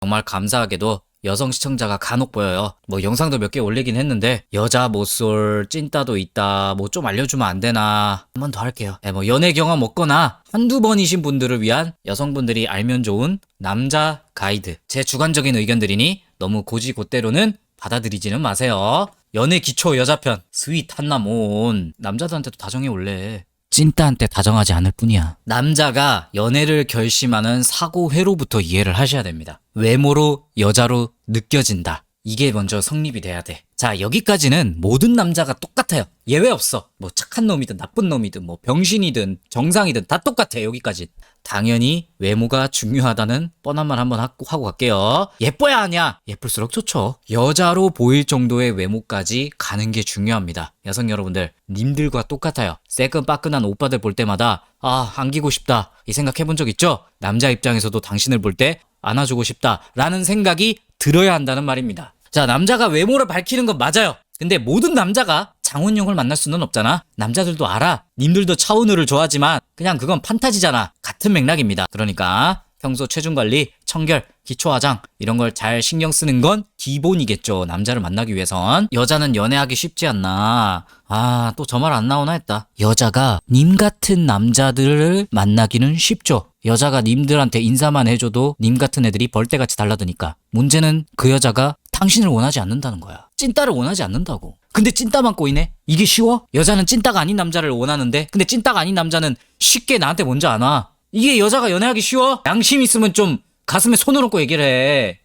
정말 감사하게도 여성 시청자가 간혹 보여요. 뭐 영상도 몇 개 올리긴 했는데 여자 모쏠 찐따도 있다. 뭐 좀 알려주면 안 되나. 한 번 더 할게요. 네, 뭐 연애 경험 없거나 한두 번이신 분들을 위한 여성분들이 알면 좋은 남자 가이드. 제 주관적인 의견들이니 너무 고지고대로는 받아들이지는 마세요. 연애 기초 여자편 스윗 한남온 남자들한테도 다정해 원래. 찐따한테 다정하지 않을 뿐이야. 남자가 연애를 결심하는 사고 회로부터 이해를 하셔야 됩니다. 외모로 여자로 느껴진다. 이게 먼저 성립이 돼야 돼. 자, 여기까지는 모든 남자가 똑같아요. 예외 없어. 뭐 착한 놈이든 나쁜 놈이든 뭐 병신이든 정상이든 다 똑같아. 여기까지. 당연히 외모가 중요하다는 뻔한 말 한번 하고, 갈게요. 예뻐야 하냐? 예쁠수록 좋죠. 여자로 보일 정도의 외모까지 가는 게 중요합니다. 여성 여러분들, 님들과 똑같아요. 새끈빠끈한 오빠들 볼 때마다 아, 안기고 싶다. 이 생각 해본 적 있죠? 남자 입장에서도 당신을 볼 때 안아주고 싶다. 라는 생각이 들어야 한다는 말입니다. 자, 남자가 외모를 밝히는 건 맞아요. 근데 모든 남자가 장훈용을 만날 수는 없잖아. 남자들도 알아. 님들도 차은우를 좋아하지만 그냥 그건 판타지잖아. 같은 맥락입니다. 그러니까 평소 체중 관리, 청결, 기초 화장 이런 걸 잘 신경 쓰는 건 기본이겠죠. 남자를 만나기 위해선 여자는 연애하기 쉽지 않나. 아, 또 저 말 안 나오나 했다. 여자가 님 같은 남자들을 만나기는 쉽죠. 여자가 님들한테 인사만 해줘도 님 같은 애들이 벌떼같이 달라드니까. 문제는 그 여자가 당신을 원하지 않는다는 거야. 찐따를 원하지 않는다고. 근데 찐따만 꼬이네? 이게 쉬워? 여자는 찐따가 아닌 남자를 원하는데, 근데 찐따가 아닌 남자는 쉽게 나한테 먼저 안 와. 이게 여자가 연애하기 쉬워? 양심 있으면 좀 가슴에 손을 얹고 얘기를 해.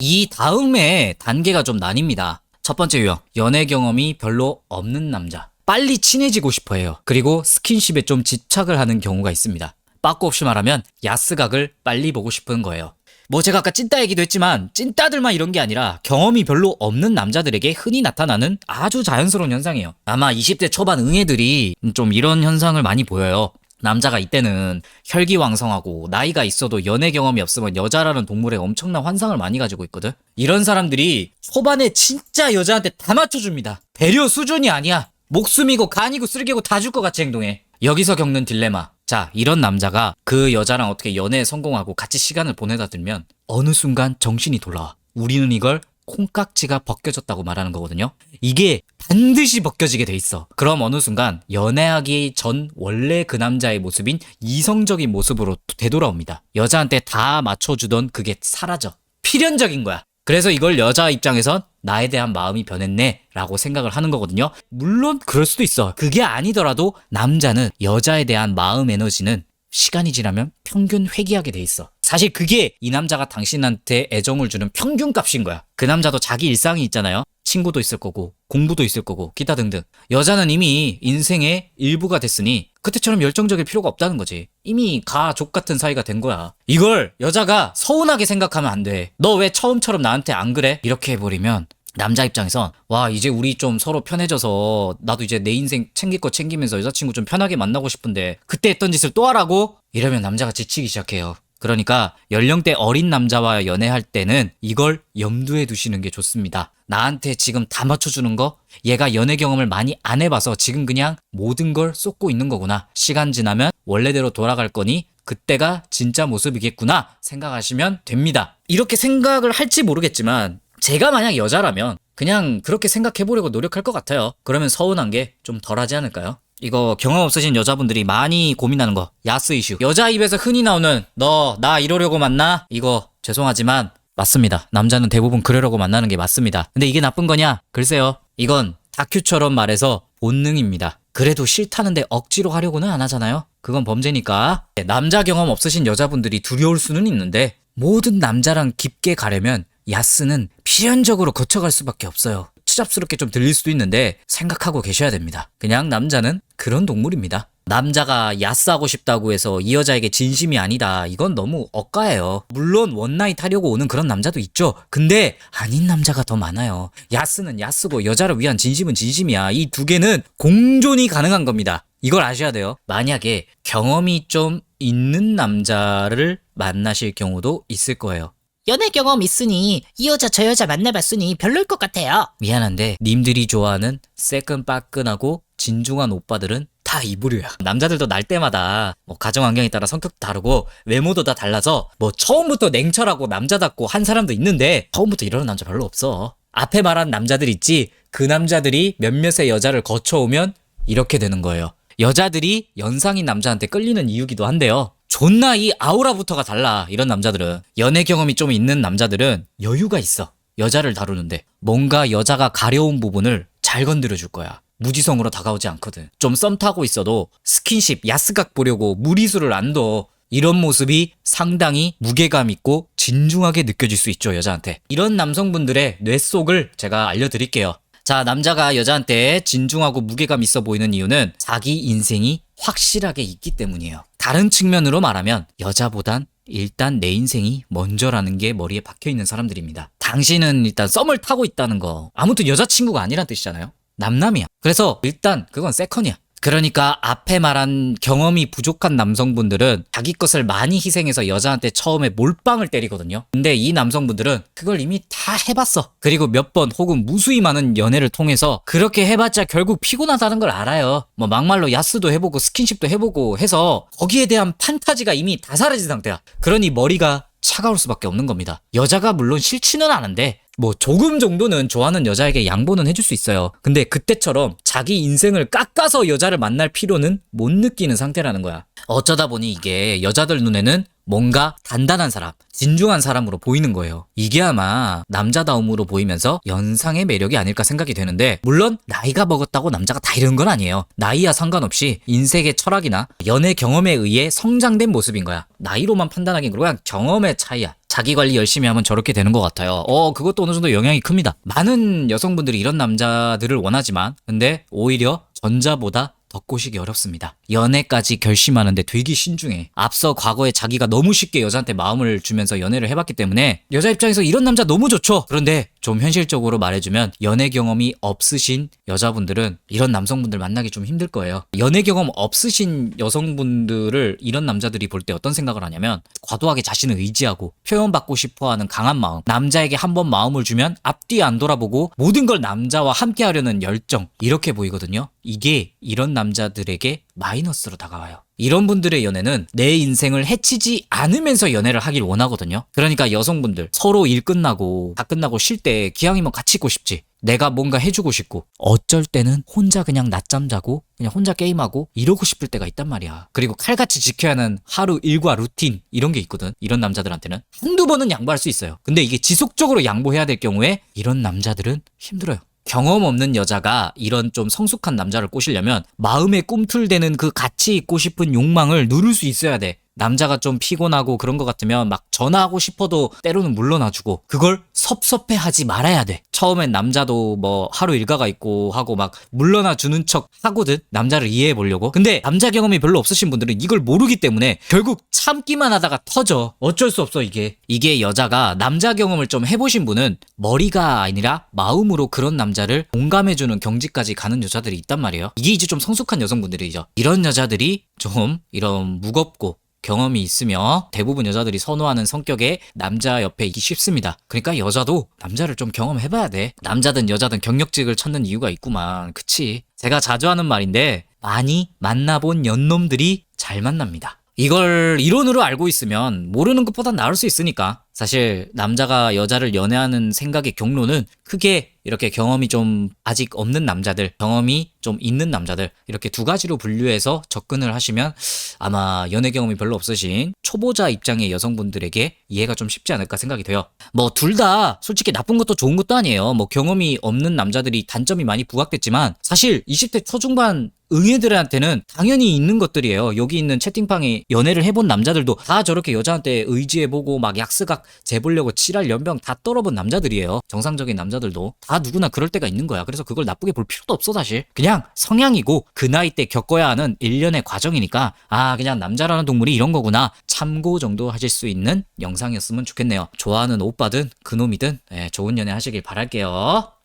이 다음에 단계가 좀 나뉩니다. 첫 번째 유형, 연애 경험이 별로 없는 남자. 빨리 친해지고 싶어 해요. 그리고 스킨십에 좀 집착을 하는 경우가 있습니다. 빠꾸 없이 말하면 야스각을 빨리 보고 싶은 거예요. 뭐 제가 아까 찐따 얘기도 했지만 찐따들만 이런 게 아니라 경험이 별로 없는 남자들에게 흔히 나타나는 아주 자연스러운 현상이에요. 아마 20대 초반 응애들이 좀 이런 현상을 많이 보여요. 남자가 이때는 혈기왕성하고 나이가 있어도 연애 경험이 없으면 여자라는 동물에 엄청난 환상을 많이 가지고 있거든. 이런 사람들이 초반에 진짜 여자한테 다 맞춰줍니다. 배려 수준이 아니야. 목숨이고 간이고 쓸개고 다 줄 것 같이 행동해. 여기서 겪는 딜레마. 자, 이런 남자가 그 여자랑 어떻게 연애에 성공하고 같이 시간을 보내다 들면 어느 순간 정신이 돌아와. 우리는 이걸 콩깍지가 벗겨졌다고 말하는 거거든요. 이게 반드시 벗겨지게 돼 있어. 그럼 어느 순간 연애하기 전 원래 그 남자의 모습인 이성적인 모습으로 되돌아옵니다. 여자한테 다 맞춰주던 그게 사라져. 필연적인 거야. 그래서 이걸 여자 입장에선 나에 대한 마음이 변했네 라고 생각을 하는 거거든요. 물론 그럴 수도 있어. 그게 아니더라도 남자는 여자에 대한 마음 에너지는 시간이 지나면 평균 회귀하게 돼 있어. 사실 그게 이 남자가 당신한테 애정을 주는 평균 값인 거야. 그 남자도 자기 일상이 있잖아요. 친구도 있을 거고, 공부도 있을 거고, 기타 등등. 여자는 이미 인생의 일부가 됐으니, 그때처럼 열정적일 필요가 없다는 거지. 이미 가족 같은 사이가 된 거야. 이걸 여자가 서운하게 생각하면 안 돼. 너 왜 처음처럼 나한테 안 그래? 이렇게 해버리면, 남자 입장에선 와 이제 우리 좀 서로 편해져서 나도 이제 내 인생 챙길 거 챙기면서 여자친구 좀 편하게 만나고 싶은데 그때 했던 짓을 또 하라고? 이러면 남자가 지치기 시작해요. 그러니까 연령대 어린 남자와 연애할 때는 이걸 염두에 두시는 게 좋습니다. 나한테 지금 다 맞춰주는 거? 얘가 연애 경험을 많이 안 해봐서 지금 그냥 모든 걸 쏟고 있는 거구나. 시간 지나면 원래대로 돌아갈 거니 그때가 진짜 모습이겠구나 생각하시면 됩니다. 이렇게 생각을 할지 모르겠지만 제가 만약 여자라면 그냥 그렇게 생각해보려고 노력할 것 같아요. 그러면 서운한 게 좀 덜하지 않을까요? 이거 경험 없으신 여자분들이 많이 고민하는 거 야스 이슈. 여자 입에서 흔히 나오는 너 나 이러려고 만나? 이거 죄송하지만 맞습니다. 남자는 대부분 그러려고 만나는 게 맞습니다. 근데 이게 나쁜 거냐? 글쎄요. 이건 다큐처럼 말해서 본능입니다. 그래도 싫다는데 억지로 하려고는 안 하잖아요. 그건 범죄니까. 남자 경험 없으신 여자분들이 두려울 수는 있는데 모든 남자랑 깊게 가려면 야스는 필연적으로 거쳐갈 수밖에 없어요. 추잡스럽게 좀 들릴 수도 있는데 생각하고 계셔야 됩니다. 그냥 남자는 그런 동물입니다. 남자가 야스하고 싶다고 해서 이 여자에게 진심이 아니다. 이건 너무 억까예요. 물론 원나잇 하려고 오는 그런 남자도 있죠. 근데 아닌 남자가 더 많아요. 야스는 야스고 여자를 위한 진심은 진심이야. 이 두 개는 공존이 가능한 겁니다. 이걸 아셔야 돼요. 만약에 경험이 좀 있는 남자를 만나실 경우도 있을 거예요. 연애 경험 있으니 이 여자 저 여자 만나봤으니 별로일 것 같아요. 미안한데 님들이 좋아하는 새끈빠끈하고 진중한 오빠들은 다 이 부류야. 남자들도 날 때마다 뭐 가정 환경에 따라 성격도 다르고 외모도 다 달라서 뭐 처음부터 냉철하고 남자답고 한 사람도 있는데 처음부터 이러는 남자 별로 없어. 앞에 말한 남자들 있지 그 남자들이 몇몇의 여자를 거쳐오면 이렇게 되는 거예요. 여자들이 연상인 남자한테 끌리는 이유기도 한데요. 존나 이 아우라부터가 달라. 이런 남자들은 연애 경험이 좀 있는 남자들은 여유가 있어. 여자를 다루는데 뭔가 여자가 가려운 부분을 잘 건드려 줄 거야. 무지성으로 다가오지 않거든. 좀 썸 타고 있어도 스킨십 야스각 보려고 무리수를 안 둬. 이런 모습이 상당히 무게감 있고 진중하게 느껴질 수 있죠, 여자한테. 이런 남성분들의 뇌 속을 제가 알려드릴게요. 자, 남자가 여자한테 진중하고 무게감 있어 보이는 이유는 자기 인생이 확실하게 있기 때문이에요. 다른 측면으로 말하면 여자보단 일단 내 인생이 먼저라는 게 머리에 박혀 있는 사람들입니다. 당신은 일단 썸을 타고 있다는 거. 아무튼 여자친구가 아니란 뜻이잖아요. 남남이야. 그래서 일단 그건 세컨이야. 그러니까 앞에 말한 경험이 부족한 남성분들은 자기 것을 많이 희생해서 여자한테 처음에 몰빵을 때리거든요. 근데 이 남성분들은 그걸 이미 다 해봤어. 그리고 몇 번 혹은 무수히 많은 연애를 통해서 그렇게 해봤자 결국 피곤하다는 걸 알아요. 뭐 막말로 야스도 해보고 스킨십도 해보고 해서 거기에 대한 판타지가 이미 다 사라진 상태야. 그러니 머리가 차가울 수밖에 없는 겁니다. 여자가 물론 싫지는 않은데 뭐 조금 정도는 좋아하는 여자에게 양보는 해줄 수 있어요. 근데 그때처럼 자기 인생을 깎아서 여자를 만날 필요는 못 느끼는 상태라는 거야. 어쩌다 보니 이게 여자들 눈에는 뭔가 단단한 사람, 진중한 사람으로 보이는 거예요. 이게 아마 남자다움으로 보이면서 연상의 매력이 아닐까 생각이 되는데, 물론 나이가 먹었다고 남자가 다 이런 건 아니에요. 나이와 상관없이 인생의 철학이나 연애 경험에 의해 성장된 모습인 거야. 나이로만 판단하긴 그냥 경험의 차이야. 자기 관리 열심히 하면 저렇게 되는 것 같아요. 어, 그것도 어느 정도 영향이 큽니다. 많은 여성분들이 이런 남자들을 원하지만, 근데 오히려 전자보다 더 꼬시기 어렵습니다. 연애까지 결심하는데 되게 신중해. 앞서 과거에 자기가 너무 쉽게 여자한테 마음을 주면서 연애를 해봤기 때문에 여자 입장에서 이런 남자 너무 좋죠. 그런데 좀 현실적으로 말해주면 연애 경험이 없으신 여자분들은 이런 남성분들 만나기 좀 힘들 거예요. 연애 경험 없으신 여성분들을 이런 남자들이 볼 때 어떤 생각을 하냐면 과도하게 자신을 의지하고 표현받고 싶어하는 강한 마음. 남자에게 한 번 마음을 주면 앞뒤 안 돌아보고 모든 걸 남자와 함께 하려는 열정. 이렇게 보이거든요. 이게 이런 남자들에게 마이너스로 다가와요. 이런 분들의 연애는 내 인생을 해치지 않으면서 연애를 하길 원하거든요. 그러니까 여성분들 서로 일 끝나고 다 끝나고 쉴 때 기왕이면 같이 있고 싶지. 내가 뭔가 해주고 싶고 어쩔 때는 혼자 그냥 낮잠 자고 그냥 혼자 게임하고 이러고 싶을 때가 있단 말이야. 그리고 칼같이 지켜야 하는 하루 일과 루틴 이런 게 있거든. 이런 남자들한테는 한두 번은 양보할 수 있어요. 근데 이게 지속적으로 양보해야 될 경우에 이런 남자들은 힘들어요. 경험 없는 여자가 이런 좀 성숙한 남자를 꼬시려면 마음에 꿈틀대는 그 같이 있고 싶은 욕망을 누를 수 있어야 돼. 남자가 좀 피곤하고 그런 것 같으면 막 전화하고 싶어도 때로는 물러나주고 그걸 섭섭해 하지 말아야 돼. 처음엔 남자도 뭐 하루 일과가 있고 하고 막 물러나 주는 척 하거든. 남자를 이해해 보려고. 근데 남자 경험이 별로 없으신 분들은 이걸 모르기 때문에 결국 참기만 하다가 터져. 어쩔 수 없어 이게. 이게 여자가 남자 경험을 좀 해보신 분은 머리가 아니라 마음으로 그런 남자를 공감해주는 경지까지 가는 여자들이 있단 말이에요. 이게 이제 좀 성숙한 여성분들이죠. 이런 여자들이 좀 이런 무겁고 경험이 있으며 대부분 여자들이 선호하는 성격의 남자 옆에 있기 쉽습니다. 그러니까 여자도 남자를 좀 경험해봐야 돼. 남자든 여자든 경력직을 찾는 이유가 있구만. 그치? 제가 자주 하는 말인데 많이 만나본 연놈들이 잘 만납니다. 이걸 이론으로 알고 있으면 모르는 것보단 나을 수 있으니까. 사실 남자가 여자를 연애하는 생각의 경로는 크게 이렇게 경험이 좀 아직 없는 남자들, 경험이 좀 있는 남자들 이렇게 두 가지로 분류해서 접근을 하시면 아마 연애 경험이 별로 없으신 초보자 입장의 여성분들에게 이해가 좀 쉽지 않을까 생각이 돼요. 뭐 둘 다 솔직히 나쁜 것도 좋은 것도 아니에요. 뭐 경험이 없는 남자들이 단점이 많이 부각됐지만 사실 20대 초중반 응애들한테는 당연히 있는 것들이에요. 여기 있는 채팅방에 연애를 해본 남자들도 다 저렇게 여자한테 의지해보고 막 약스각 재보려고 칠할 연병 다 떨어본 남자들이에요. 정상적인 남자들도 다 누구나 그럴 때가 있는 거야. 그래서 그걸 나쁘게 볼 필요도 없어 사실. 그냥 성향이고 그 나이 때 겪어야 하는 일련의 과정이니까 아 그냥 남자라는 동물이 이런 거구나 참고 정도 하실 수 있는 영상이었으면 좋겠네요. 좋아하는 오빠든 그놈이든 예, 좋은 연애 하시길 바랄게요.